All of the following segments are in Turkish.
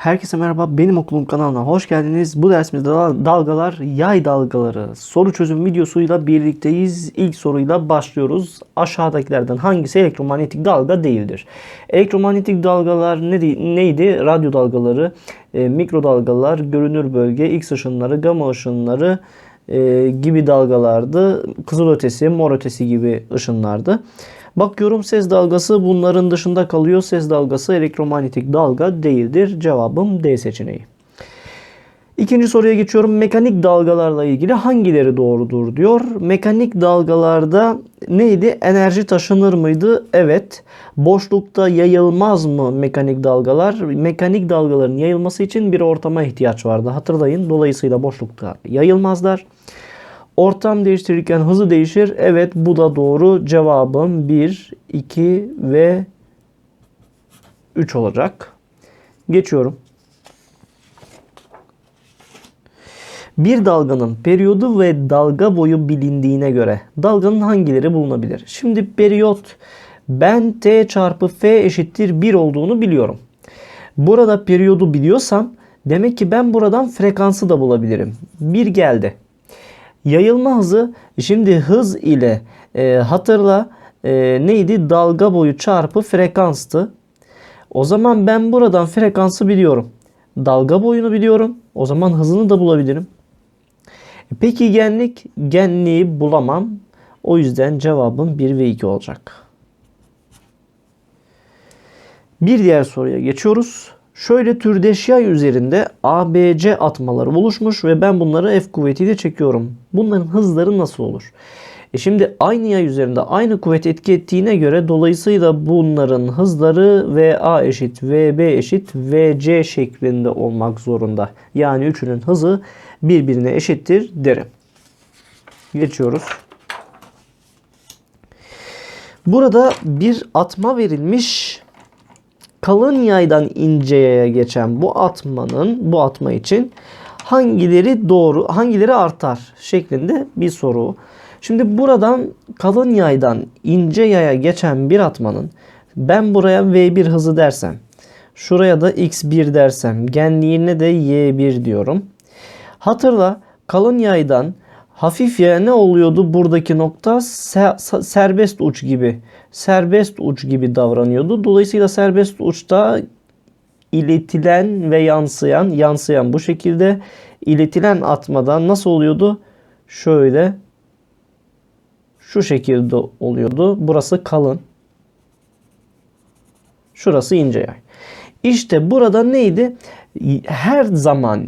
Herkese merhaba. Benim okulum kanalına hoş geldiniz. Bu dersimizde dal- dalgalar, yay dalgaları soru çözüm videosuyla birlikteyiz. İlk soruyla başlıyoruz. Aşağıdakilerden hangisi elektromanyetik dalga değildir? Elektromanyetik dalgalar ne, neydi? Radyo dalgaları, e, mikrodalgalar, görünür bölge, X ışınları, gamma ışınları e, gibi dalgalardı. Kızılötesi, mor ötesi gibi ışınlardı. Bakıyorum ses dalgası bunların dışında kalıyor. Ses dalgası elektromanyetik dalga değildir. Cevabım D seçeneği. İkinci soruya geçiyorum. Mekanik dalgalarla ilgili hangileri doğrudur diyor. Mekanik dalgalarda neydi? Enerji taşınır mıydı? Evet. Boşlukta yayılmaz mı mekanik dalgalar? Mekanik dalgaların yayılması için bir ortama ihtiyaç vardı. Hatırlayın. Dolayısıyla boşlukta yayılmazlar. Ortam değiştirirken hızı değişir. Evet bu da doğru. Cevabım 1, 2 ve 3 olacak. Geçiyorum. Bir dalganın periyodu ve dalga boyu bilindiğine göre dalganın hangileri bulunabilir? Şimdi periyot ben t çarpı f eşittir 1 olduğunu biliyorum. Burada periyodu biliyorsam demek ki ben buradan frekansı da bulabilirim. 1 geldi. Yayılma hızı şimdi hız ile e, hatırla e, neydi? Dalga boyu çarpı frekanstı. O zaman ben buradan frekansı biliyorum. Dalga boyunu biliyorum. O zaman hızını da bulabilirim. Peki genlik? Genliği bulamam. O yüzden cevabım 1 ve 2 olacak. Bir diğer soruya geçiyoruz. Şöyle türdeş yay üzerinde ABC atmaları oluşmuş ve ben bunları F kuvvetiyle çekiyorum. Bunların hızları nasıl olur? E şimdi aynı yay üzerinde aynı kuvvet etki ettiğine göre dolayısıyla bunların hızları VA eşit VB eşit VC şeklinde olmak zorunda. Yani üçünün hızı birbirine eşittir derim. Geçiyoruz. Burada bir atma verilmiş kalın yaydan ince yaya geçen bu atmanın bu atma için hangileri doğru hangileri artar şeklinde bir soru. Şimdi buradan kalın yaydan ince yaya geçen bir atmanın ben buraya V1 hızı dersem şuraya da X1 dersem genliğine de Y1 diyorum. Hatırla kalın yaydan hafif yaya ne oluyordu buradaki nokta Se- serbest uç gibi serbest uç gibi davranıyordu. Dolayısıyla serbest uçta iletilen ve yansıyan yansıyan bu şekilde iletilen atmadan nasıl oluyordu? Şöyle şu şekilde oluyordu. Burası kalın. Şurası ince yay. İşte burada neydi? Her zaman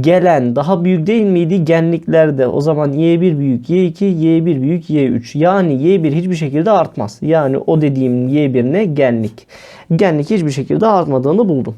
gelen daha büyük değil miydi genliklerde? O zaman Y1 büyük Y2, Y1 büyük Y3. Yani Y1 hiçbir şekilde artmaz. Yani o dediğim Y1 ne? Genlik. Genlik hiçbir şekilde artmadığını buldum.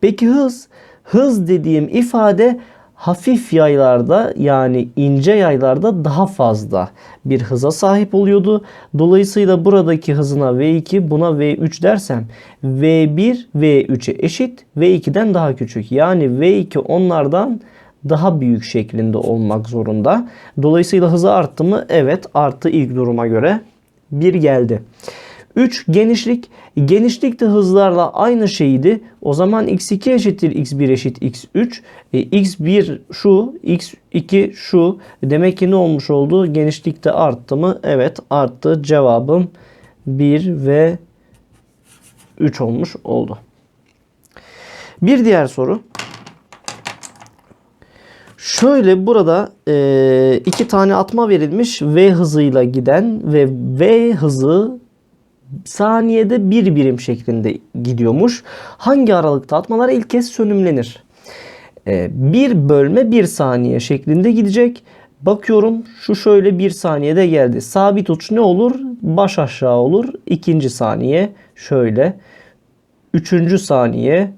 Peki hız? Hız dediğim ifade hafif yaylarda yani ince yaylarda daha fazla bir hıza sahip oluyordu. Dolayısıyla buradaki hızına V2 buna V3 dersem V1 V3'e eşit V2'den daha küçük. Yani V2 onlardan daha büyük şeklinde olmak zorunda. Dolayısıyla hızı arttı mı? Evet arttı ilk duruma göre. 1 geldi. 3 genişlik. Genişlik de hızlarla aynı şeydi. O zaman x2 eşittir x1 eşit x3. E, x1 şu, x2 şu. Demek ki ne olmuş oldu? Genişlik de arttı mı? Evet arttı. Cevabım 1 ve 3 olmuş oldu. Bir diğer soru. Şöyle burada e, iki tane atma verilmiş v hızıyla giden ve v hızı saniyede bir birim şeklinde gidiyormuş. Hangi aralıkta atmalar ilk kez sönümlenir? Ee, bir bölme bir saniye şeklinde gidecek. Bakıyorum şu şöyle bir saniyede geldi. Sabit uç ne olur? Baş aşağı olur. İkinci saniye şöyle. Üçüncü saniye.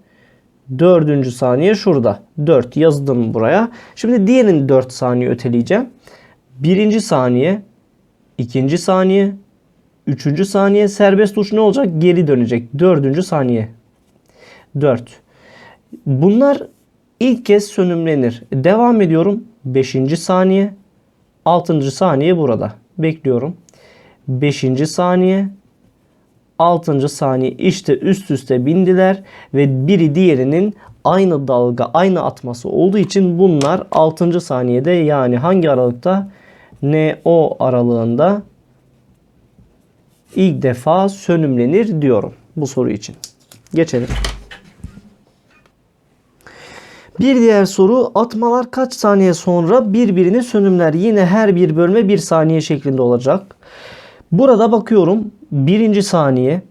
Dördüncü saniye şurada. 4 yazdım buraya. Şimdi diğerini 4 saniye öteleyeceğim. Birinci saniye. ikinci saniye. Üçüncü saniye serbest uç ne olacak? Geri dönecek. Dördüncü saniye. 4. Bunlar ilk kez sönümlenir. Devam ediyorum. Beşinci saniye. Altıncı saniye burada. Bekliyorum. Beşinci saniye. Altıncı saniye işte üst üste bindiler ve biri diğerinin aynı dalga, aynı atması olduğu için bunlar 6. saniyede yani hangi aralıkta? NO aralığında ilk defa sönümlenir diyorum bu soru için. Geçelim. Bir diğer soru atmalar kaç saniye sonra birbirini sönümler? Yine her bir bölme bir saniye şeklinde olacak. Burada bakıyorum birinci saniye,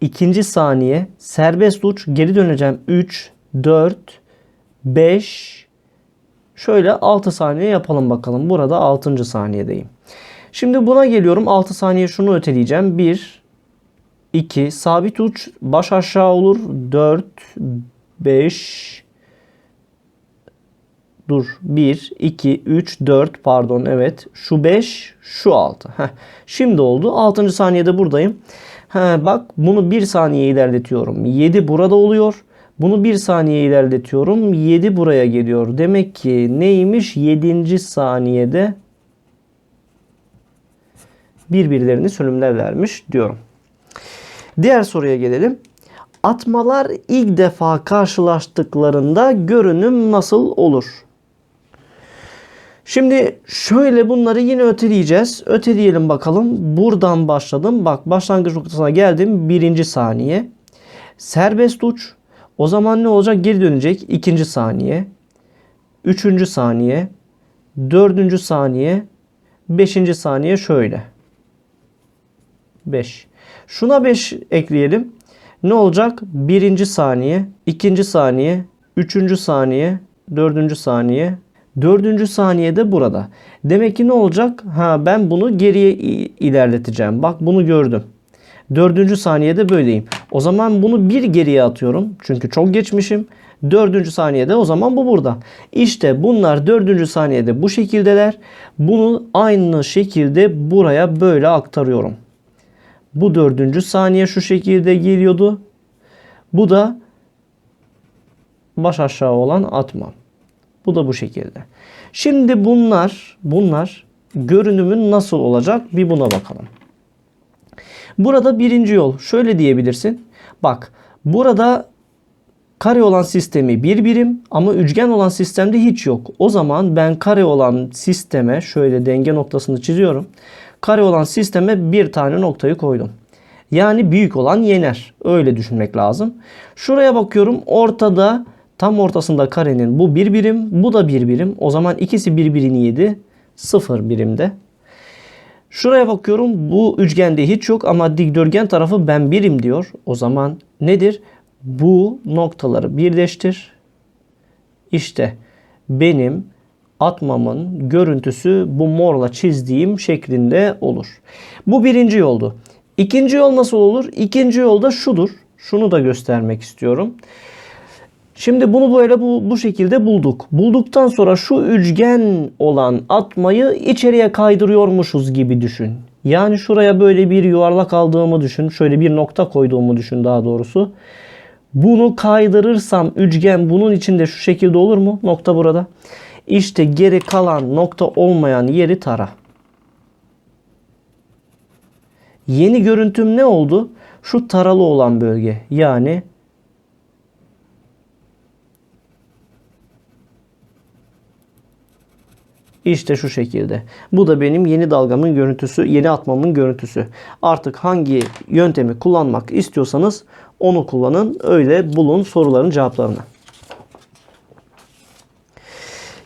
ikinci saniye, serbest uç, geri döneceğim 3, 4, 5, şöyle 6 saniye yapalım bakalım. Burada 6. saniyedeyim. Şimdi buna geliyorum 6 saniye şunu öteleyeceğim. 1, 2, sabit uç baş aşağı olur. 4, 5, Dur. 1, 2, 3, 4 pardon evet. Şu 5, şu 6. Heh. Şimdi oldu. 6. saniyede buradayım. Ha, bak bunu 1 saniye ilerletiyorum. 7 burada oluyor. Bunu 1 saniye ilerletiyorum. 7 buraya geliyor. Demek ki neymiş? 7. saniyede birbirlerini sönümlerlermiş diyorum. Diğer soruya gelelim. Atmalar ilk defa karşılaştıklarında görünüm nasıl olur? Şimdi şöyle bunları yine öteleyeceğiz. Öteleyelim bakalım. Buradan başladım. Bak başlangıç noktasına geldim. Birinci saniye. Serbest uç. O zaman ne olacak? Geri dönecek. ikinci saniye. Üçüncü saniye. Dördüncü saniye. Beşinci saniye şöyle. 5. Şuna 5 ekleyelim. Ne olacak? Birinci saniye, ikinci saniye, üçüncü saniye, dördüncü saniye, dördüncü saniyede burada. Demek ki ne olacak? Ha ben bunu geriye ilerleteceğim. Bak bunu gördüm. Dördüncü saniyede böyleyim. O zaman bunu bir geriye atıyorum. Çünkü çok geçmişim. Dördüncü saniyede o zaman bu burada. İşte bunlar dördüncü saniyede bu şekildeler. Bunu aynı şekilde buraya böyle aktarıyorum. Bu dördüncü saniye şu şekilde geliyordu. Bu da baş aşağı olan atma. Bu da bu şekilde. Şimdi bunlar bunlar görünümün nasıl olacak bir buna bakalım. Burada birinci yol şöyle diyebilirsin. Bak burada kare olan sistemi bir birim ama üçgen olan sistemde hiç yok. O zaman ben kare olan sisteme şöyle denge noktasını çiziyorum. Kare olan sisteme bir tane noktayı koydum. Yani büyük olan yener. Öyle düşünmek lazım. Şuraya bakıyorum. Ortada tam ortasında karenin bu bir birim. Bu da bir birim. O zaman ikisi birbirini yedi. Sıfır birimde. Şuraya bakıyorum. Bu üçgende hiç yok ama dikdörtgen tarafı ben birim diyor. O zaman nedir? Bu noktaları birleştir. İşte benim atmamın görüntüsü bu morla çizdiğim şeklinde olur. Bu birinci yoldu. İkinci yol nasıl olur? İkinci yol da şudur. Şunu da göstermek istiyorum. Şimdi bunu böyle bu, bu şekilde bulduk. Bulduktan sonra şu üçgen olan atmayı içeriye kaydırıyormuşuz gibi düşün. Yani şuraya böyle bir yuvarlak aldığımı düşün. Şöyle bir nokta koyduğumu düşün daha doğrusu. Bunu kaydırırsam üçgen bunun içinde şu şekilde olur mu? Nokta burada. İşte geri kalan nokta olmayan yeri tara. Yeni görüntüm ne oldu? Şu taralı olan bölge. Yani İşte şu şekilde. Bu da benim yeni dalgamın görüntüsü, yeni atmamın görüntüsü. Artık hangi yöntemi kullanmak istiyorsanız onu kullanın. Öyle bulun soruların cevaplarını.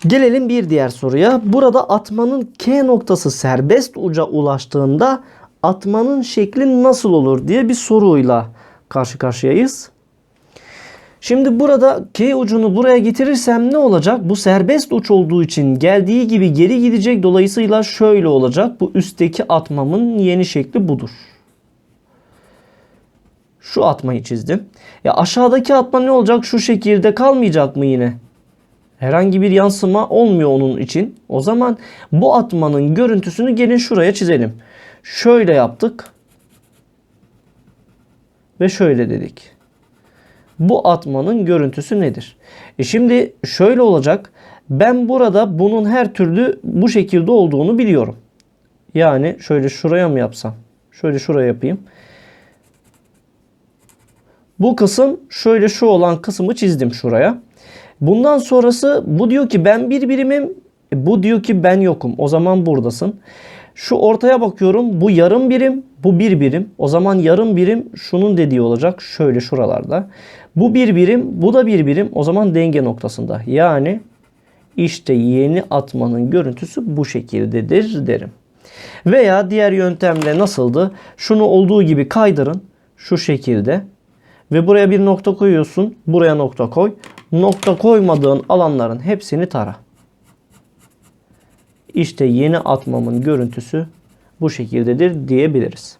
Gelelim bir diğer soruya. Burada atmanın K noktası serbest uca ulaştığında atmanın şekli nasıl olur diye bir soruyla karşı karşıyayız. Şimdi burada K ucunu buraya getirirsem ne olacak? Bu serbest uç olduğu için geldiği gibi geri gidecek. Dolayısıyla şöyle olacak. Bu üstteki atmamın yeni şekli budur. Şu atmayı çizdim. Ya aşağıdaki atma ne olacak? Şu şekilde kalmayacak mı yine? Herhangi bir yansıma olmuyor onun için. O zaman bu atmanın görüntüsünü gelin şuraya çizelim. Şöyle yaptık. Ve şöyle dedik. Bu atmanın görüntüsü nedir? E şimdi şöyle olacak. Ben burada bunun her türlü bu şekilde olduğunu biliyorum. Yani şöyle şuraya mı yapsam? Şöyle şuraya yapayım. Bu kısım şöyle şu olan kısmı çizdim şuraya. Bundan sonrası bu diyor ki ben bir birimim. Bu diyor ki ben yokum. O zaman buradasın. Şu ortaya bakıyorum. Bu yarım birim. Bu bir birim. O zaman yarım birim şunun dediği olacak. Şöyle şuralarda. Bu bir birim. Bu da bir birim. O zaman denge noktasında. Yani işte yeni atmanın görüntüsü bu şekildedir derim. Veya diğer yöntemle nasıldı? Şunu olduğu gibi kaydırın. Şu şekilde. Ve buraya bir nokta koyuyorsun. Buraya nokta koy. Nokta koymadığın alanların hepsini tara. İşte yeni atmamın görüntüsü bu şekildedir diyebiliriz.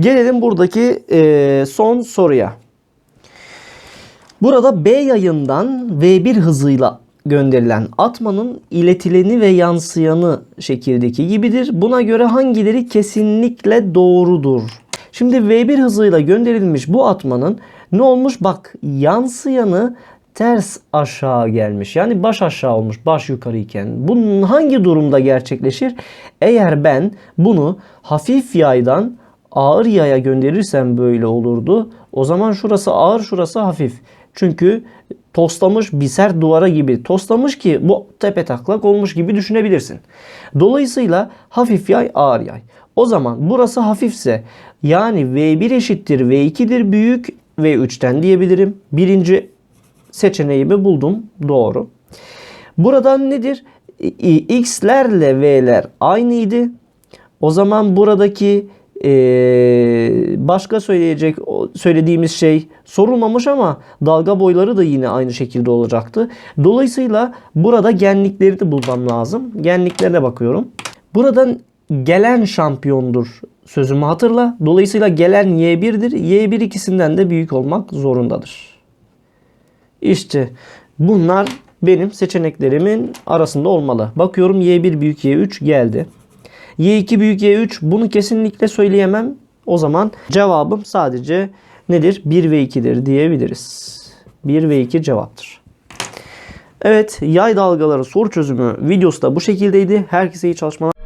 Gelelim buradaki eee, son soruya. Burada B yayından V1 hızıyla gönderilen atmanın iletileni ve yansıyanı şekildeki gibidir. Buna göre hangileri kesinlikle doğrudur? Şimdi V1 hızıyla gönderilmiş bu atmanın ne olmuş? Bak yansıyanı ters aşağı gelmiş. Yani baş aşağı olmuş, baş yukarı iken. Bunun hangi durumda gerçekleşir? Eğer ben bunu hafif yaydan ağır yaya gönderirsem böyle olurdu. O zaman şurası ağır, şurası hafif. Çünkü toslamış bir sert duvara gibi toslamış ki bu tepe taklak olmuş gibi düşünebilirsin. Dolayısıyla hafif yay ağır yay. O zaman burası hafifse yani V1 eşittir V2'dir büyük V3'ten diyebilirim. Birinci seçeneğimi buldum. Doğru. Buradan nedir? X'lerle V'ler aynıydı. O zaman buradaki eee, başka söyleyecek söylediğimiz şey sorulmamış ama dalga boyları da yine aynı şekilde olacaktı. Dolayısıyla burada genlikleri de bulmam lazım. Genliklerine bakıyorum. Buradan gelen şampiyondur sözümü hatırla. Dolayısıyla gelen Y1'dir. Y1 ikisinden de büyük olmak zorundadır. İşte bunlar benim seçeneklerimin arasında olmalı. Bakıyorum Y1 büyük Y3 geldi. Y2 büyük Y3 bunu kesinlikle söyleyemem. O zaman cevabım sadece nedir? 1 ve 2'dir diyebiliriz. 1 ve 2 cevaptır. Evet yay dalgaları soru çözümü videosu da bu şekildeydi. Herkese iyi çalışmalar.